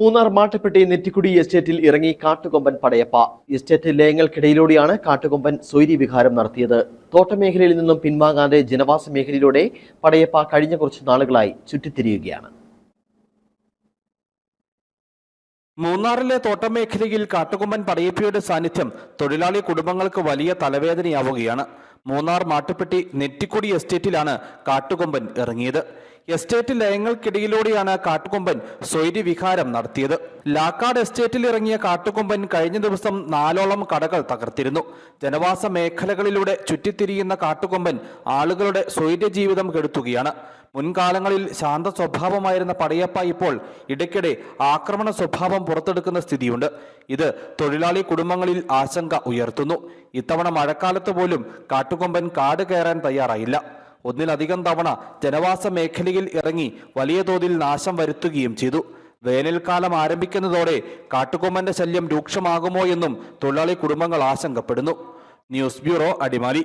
മൂന്നാർ മാട്ടുപ്പെട്ടി നെറ്റിക്കുടി എസ്റ്റേറ്റിൽ ഇറങ്ങി കാട്ടുകൊമ്പൻ പടയപ്പ. എസ്റ്റേറ്റ് ലയങ്ങൾക്കിടയിലൂടെയാണ് കാട്ടുകൊമ്പൻ സ്വൈരി വിഹാരം നടത്തിയത്. തോട്ടമേഖലയിൽ നിന്നും പിൻവാങ്ങാതെ ജനവാസ മേഖലയിലൂടെ പടയപ്പ കഴിഞ്ഞ കുറച്ച് നാളുകളായി ചുറ്റിത്തിരിയുകയാണ്. മൂന്നാറിലെ തോട്ടം മേഖലയിൽ കാട്ടുകൊമ്പൻ പടയപ്പിയുടെ സാന്നിധ്യം തൊഴിലാളി കുടുംബങ്ങൾക്ക് വലിയ തലവേദനയാവുകയാണ്. മൂന്നാർ മാട്ടുപ്പെട്ടി നെറ്റിക്കുടി എസ്റ്റേറ്റിലാണ് കാട്ടുകൊമ്പൻ ഇറങ്ങിയത്. എസ്റ്റേറ്റ് ലയങ്ങൾക്കിടയിലൂടെയാണ് കാട്ടുകൊമ്പൻ സ്വൈര്യ വിഹാരം നടത്തിയത്. ലാക്കാട് എസ്റ്റേറ്റിൽ ഇറങ്ങിയ കാട്ടുകൊമ്പൻ കഴിഞ്ഞ ദിവസം നാലോളം കടകൾ തകർത്തിരുന്നു. ജനവാസ മേഖലകളിലൂടെ ചുറ്റിത്തിരിയുന്ന കാട്ടുകൊമ്പൻ ആളുകളുടെ സ്വൈര്യ ജീവിതം കെടുത്തുകയാണ്. മുൻകാലങ്ങളിൽ ശാന്ത സ്വഭാവമായിരുന്ന പടയപ്പ ഇപ്പോൾ ഇടയ്ക്കിടെ ആക്രമണ സ്വഭാവം പുറത്തെടുക്കുന്ന സ്ഥിതിയുണ്ട്. ഇത് തൊഴിലാളി കുടുംബങ്ങളിൽ ആശങ്ക ഉയർത്തുന്നു. ഇത്തവണ മഴക്കാലത്ത് പോലും കാട്ടുകൊമ്പൻ കാട് കയറാൻ തയ്യാറായില്ല. ഒന്നിലധികം തവണ ജനവാസ മേഖലയിൽ ഇറങ്ങി വലിയ തോതിൽ നാശം വരുത്തുകയും ചെയ്തു. വേനൽക്കാലം ആരംഭിക്കുന്നതോടെ കാട്ടുകൊമ്പന്റെ ശല്യം രൂക്ഷമാകുമോ എന്നും തൊഴിലാളി കുടുംബങ്ങൾ ആശങ്കപ്പെടുന്നു. News bureau Adimali.